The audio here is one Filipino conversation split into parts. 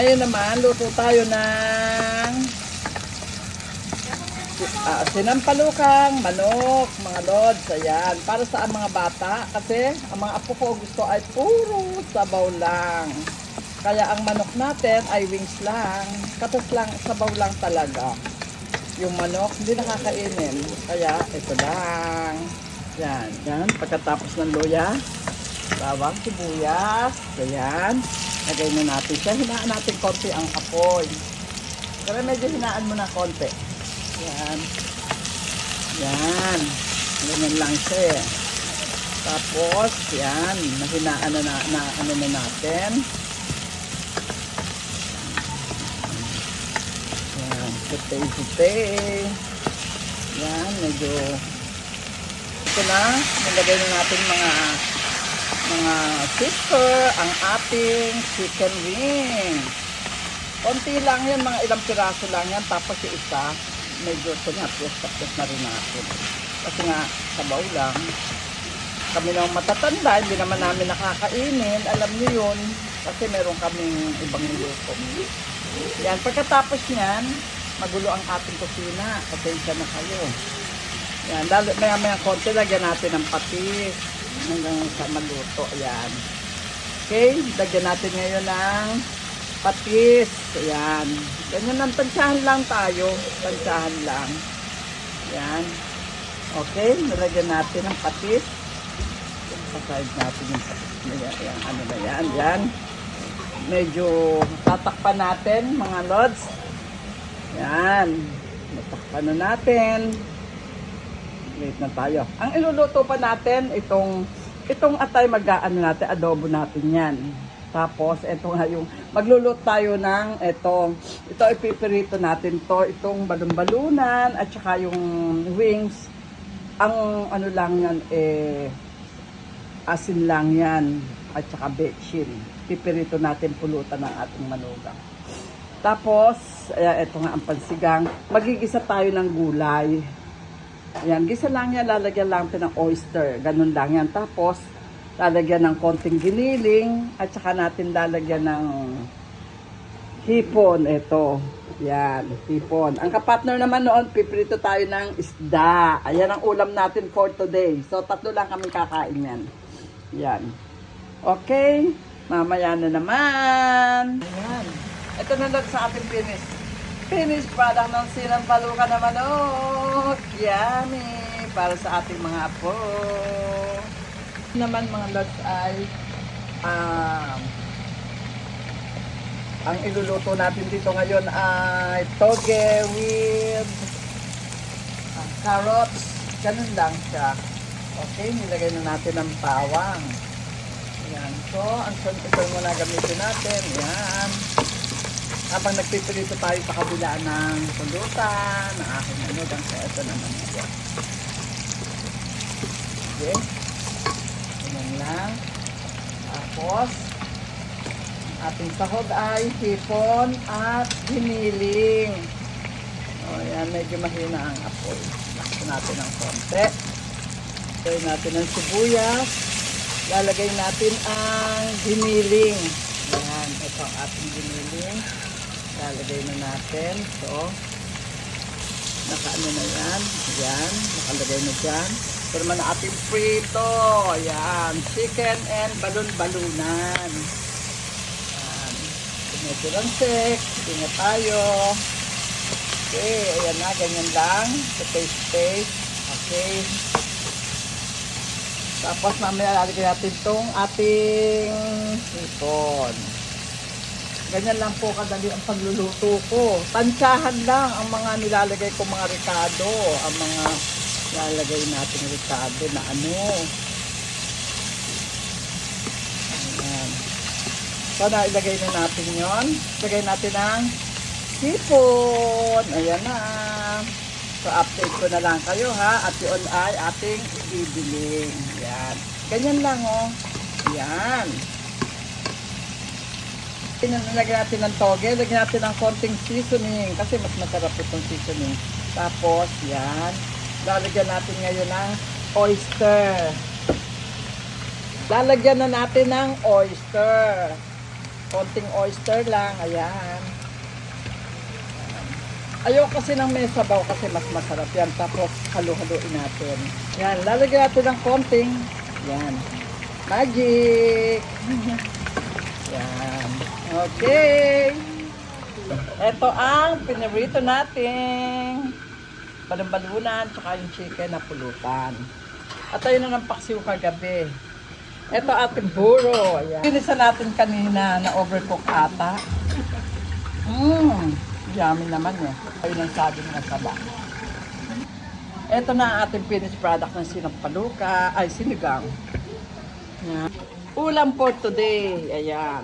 Ngayon naman, luto tayo ng uh, sinampalukang manok, mga lods. Ayan, para sa mga bata. Kasi ang mga apo ko gusto ay puro sabaw lang. Kaya ang manok natin ay wings lang. Katas lang, sabaw lang talaga. Yung manok, hindi nakakainin. Kaya ito lang. Yan, yan. Pagkatapos ng luya, bawang sibuyas. Ayan. Lagay na natin siya. Hinaan natin konti ang apoy. Pero medyo hinaan mo na konti. Yan. Yan. Ganyan lang siya eh. Tapos, yan. Nahinaan na, na, na ano na natin. Yan. Putay-putay. Yan. Medyo ito na. Nilagay na natin mga mga sister ang ating chicken wing. Konti lang yan, mga ilang piraso lang yan. Tapos yung isa, medyo tinapos-tapos na rin natin. Kasi nga, sabaw lang. Kami naman matatanda, hindi naman namin nakakainin. Alam niyo yun, kasi meron kaming ibang niluto. Yan, pagkatapos niyan, magulo ang ating kusina. Pasensya na kayo. Yan, lalo, maya maya konti, lagyan natin ng patis hanggang sa maluto. Yan. Okay, lagyan natin ngayon ng patis. Ayan. Ganyan lang, tansyahan lang tayo. Tansyahan lang. Yan. Okay, nilagyan natin ng patis. Pasahid natin yung patis na yan. Ayan, ano na yan. Yan. Medyo tatakpan natin, mga lods. Yan. Natakpan na natin. Wait na tayo. Ang iluluto pa natin, itong itong atay mag-aano natin, adobo natin yan. Tapos, ito nga yung, magluluto tayo ng, ito, ito ipipirito natin to, itong balon-balunan, at saka yung wings. Ang ano lang yan, eh, asin lang yan, at saka bechin. Pipirito natin pulutan ng ating manugang. Tapos, ayan, ito nga ang pansigang. Magigisa tayo ng gulay. Ayan, gisa lang yan, lalagyan lang natin ng oyster. Ganun lang yan. Tapos, lalagyan ng konting giniling at saka natin lalagyan ng hipon. Ito. Yan, hipon. Ang kapatner naman noon, piprito tayo ng isda. Ayan ang ulam natin for today. So, tatlo lang kami kakain yan. Yan. Okay. Mamaya na naman. Ayan. Ito na lang sa ating finish. Finished product ng sinampalukan na manok. Yummy. Para sa ating mga apo naman mga lods ay um, ang iluluto natin dito ngayon ay toge with uh, carrots. Ganun lang siya. Okay, nilagay na natin ng bawang. Yan. So, ang ito muna gamitin natin. Yan. Habang nagpipilito tayo sa kabila ng pulutan, ng aking ano, lang sa ito naman. Yan. Okay. Ganun lang. Tapos, ating sahog ay hipon at hiniling. O yan, medyo mahina ang apoy. Lakso natin ng konti. Lagay natin ang sibuyas. Lalagay natin ang hiniling. Yan, ito ang ating hiniling. Lalagay na natin. So, nakaano na yan. Yan, nakalagay na dyan. Ito naman ang ating prito. Ayan. Chicken and balon-balunan. Ayan. Medyo lang sek. Hindi tayo. Okay. Ayan na. Ganyan lang. Sa taste-taste. Okay. Tapos mamaya lalagyan natin itong ating hipon. Ganyan lang po kadali ang pagluluto ko. Tansyahan lang ang mga nilalagay ko mga ricado. Ang mga lalagay natin ricado na ano. Ayan. So, ilagay na natin yon. Ilagay natin ang sipon. Ayan na. So, update ko na lang kayo ha. At yun ay ating ibibiling. Ayan. Ganyan lang oh. Ayan. Lagyan natin ng toge, lagyan natin ng konting seasoning kasi mas masarap itong seasoning. Tapos, yan. Lalagyan natin ngayon ng oyster. Lalagyan na natin ng oyster. Konting oyster lang. Ayan. Ayoko kasi ng may kasi mas masarap yan. Tapos halu-haluin natin. Yan, lalagyan natin ng konting. Yan. Magic! yan. Okay. Ito ang pinirito natin. Balon-balunan, tsaka yung chicken na pulutan. At ayun na ng paksiw kagabi. Ito ating buro. Ayan. Pinisa natin kanina na overcook ata. Mmm, yummy naman eh. Ayun ang sabi ng saba. Ito na ang ating finished product ng sinampaluka, ay sinigang. Yan. Ulam for today. Ayan.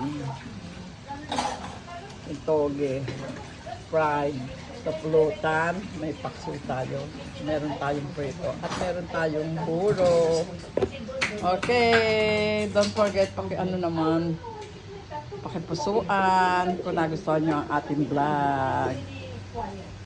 Yung toge. Fried. Sa pulutan. May pakso tayo. Meron tayong prito. At meron tayong buro. Okay. Don't forget paki ano naman. Pakipusuan kung nagustuhan nyo ang ating vlog.